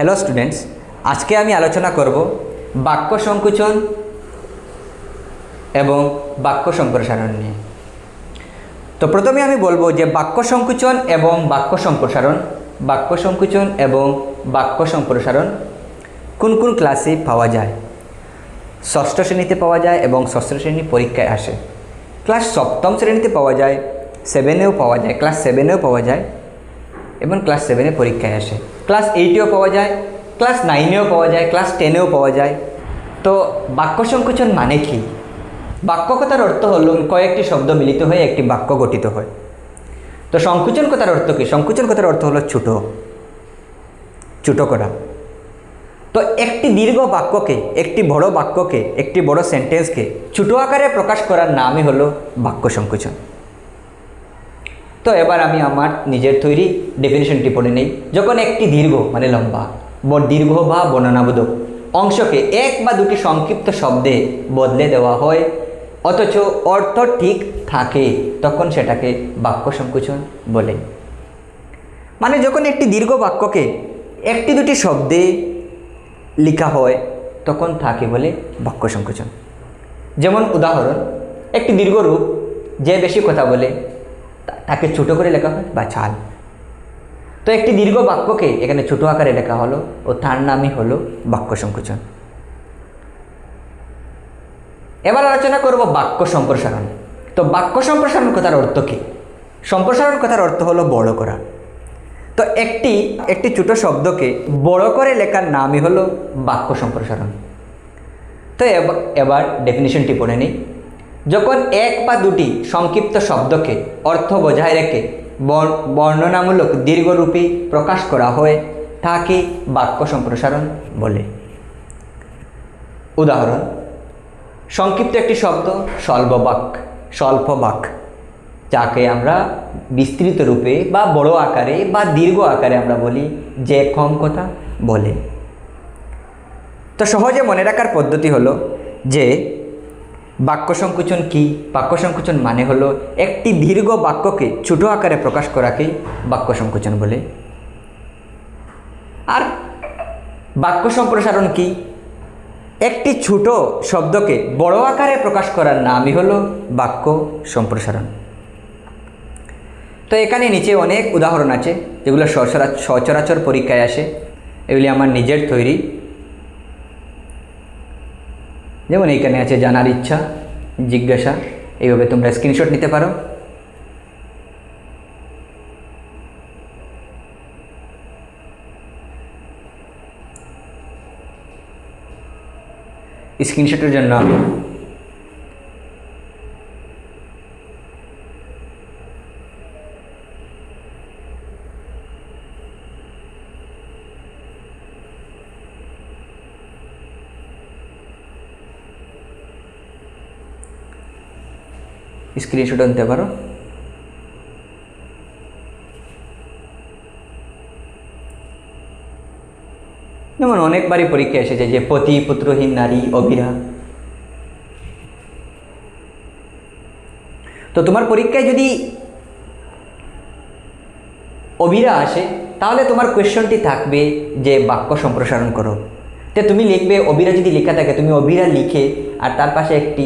Hello students আজকে আমি আলোচনা করব বাক্য সংকুচন এবং বাক্য সম্প্রসারণ নিয়ে। তো প্রথমে আমি বলব যে বাক্য সংকুচন এবং বাক্য সম্প্রসারণ, বাক্য সংকুচন এবং বাক্য সম্প্রসারণ কোন কোন ক্লাসে পাওয়া যায়? ষষ্ঠ শ্রেণীতে পাওয়া যায় এবং ষষ্ঠ শ্রেণি পরীক্ষায় আসে। ক্লাস সপ্তম শ্রেণীতে পাওয়া যায় সেভেনেও পাওয়া যায় ক্লাস সেভেনেও পাওয়া যায়। এবং ক্লাস সেভেনে পরীক্ষায় আসে। ক্লাস এইটেও পাওয়া যায় ক্লাস নাইনেও পাওয়া যায় ক্লাস টেনেও পাওয়া যায়। তো বাক্য সংকোচন মানে কি? বাক্য কথার অর্থ হল কয়েকটি শব্দ মিলিত হয়ে একটি বাক্য গঠিত হয়। তো সংকুচন কথার অর্থ কী? সংকুচন কথার অর্থ হলো ছোটো। ছোটো করা। তো একটি দীর্ঘ বাক্যকে, একটি বড় বাক্যকে, একটি বড় সেন্টেন্সকে ছোটো আকারে প্রকাশ করার নামই হলো বাক্য সংকোচন। তো এবার আমি আমার নিজের তৈরি ডেফিনেশনটি পড়ে নেই। যখন একটি দীর্ঘ মানে লম্বা, ব- দীর্ঘ বা বর্ণনাবোধক অংশকে এক বা দুটি সংক্ষিপ্ত শব্দে বদলে দেওয়া হয়, অথচ অর্থ ঠিক থাকে, তখন সেটাকে বাক্য সংকোচন বলে। মানে যখন একটি দীর্ঘ বাক্যকে একটি দুটি শব্দে লেখা হয়, তখন থাকে বলে বাক্য সংকোচন। যেমন উদাহরণ, একটি দীর্ঘ রূপ যে বেশি কথা বলে তাকে ছোটো করে লেখা হয় বা ছাল তো একটি দীর্ঘ বাক্যকে এখানে ছোটো আকারে লেখা হলো ও তার নামই হলো বাক্য সংকোচন। এবার আলোচনা করব বাক্য সম্প্রসারণ। তো বাক্য সম্প্রসারণ কথার অর্থ কী? সম্প্রসারণ কথার অর্থ হলো বড় করা। তো একটি একটি ছোটো শব্দকে বড় করে লেখার নামই হলো বাক্য সম্প্রসারণ। তো এব- এবার ডেফিনেশনটি পড়ে নিই। যখন এক বা দুটি সংক্ষিপ্ত শব্দকে, অর্থ বজায় রেখে বর্ণনামূলক দীর্ঘরূপে প্রকাশ করা হয়, তাকে বাক্য সম্প্রসারণ বলে। উদাহরণ, সংক্ষিপ্ত একটি শব্দ স্বল্প বাক স্বল্প বাক যাকে আমরা বিস্তৃত রূপে বা বড় আকারে বা দীর্ঘ আকারে আমরা বলি যে কম কথা বলে। তো সহজে মনে রাখার পদ্ধতি হলো যে বাক্য সংকুচন কী? বাক্য সংকুচন মানে হলো একটি দীর্ঘ বাক্যকে ছোট আকারে প্রকাশ করাকেই বাক্য সংকুচন বলে। আর বাক্য সম্প্রসারণ কি? একটি ছোট শব্দকে বড় আকারে প্রকাশ করার নামই হলো বাক্য সম্প্রসারণ তো এখানে নিচে অনেক উদাহরণ আছে, যেগুলো সচরা- সচরাচর পরীক্ষায় আসে। এগুলি আমার নিজের তৈরি। যেমন এইখানে আছে জানার ইচ্ছা জিজ্ঞাসা এইভাবে তোমরা স্ক্রিনশট নিতে পারো। স্ক্রিনশটের জন্য আমি স্ক্রিনশট নিতে পারো। যেমন অনেকবারই পরীক্ষা এসেছে যে পতি, পুত্রহীন, নারী, অবিরা। তো তোমার পরীক্ষায় যদি অবিরা আসে, তাহলে তোমার কোয়েশ্চনটি থাকবে যে বাক্য সম্প্রসারণ করো। তো তুমি লিখবে, অবিরা যদি লেখা থাকে, তুমি অবিরা লিখে, আর তার পাশে একটি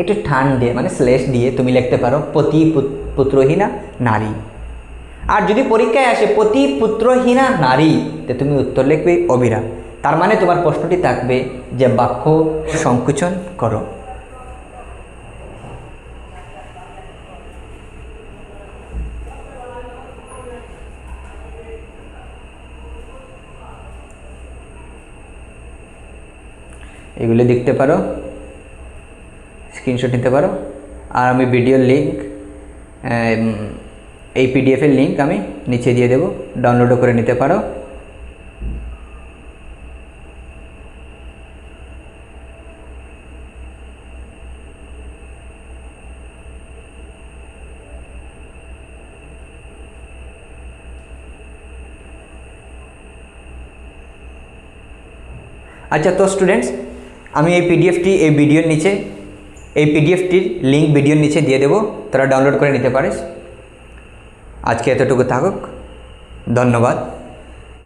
একটু ঠান দিয়ে মানে স্লেশ দিয়ে তুমি লিখতে পারো পতি পুত্রহীনা নারী। আর যদি পরীক্ষায় আসে পতি পুত্রহীনা নারী, তো তুমি উত্তর লিখবে অবিরা। তার মানে তোমার প্রশ্নটি থাকবে যে বাক্য সংকুচন করো। এগুলো দেখতে পারো। স্ক্রিনশট নিতে পারো। আর আমি ভিডিওর লিঙ্ক এই পিডিএফের লিঙ্ক আমি নিচে দিয়ে দেবো। ডাউনলোডও করে নিতে পারো। আচ্ছা তো স্টুডেন্টস আমি এই পিডিএফটি এই ভিডিওর নিচে এই পিডিএফটির লিঙ্ক ভিডিওর নিচে দিয়ে দেবো। তারা ডাউনলোড করে নিতে পারিস। আজকে এতটুকু থাকুক। ধন্যবাদ।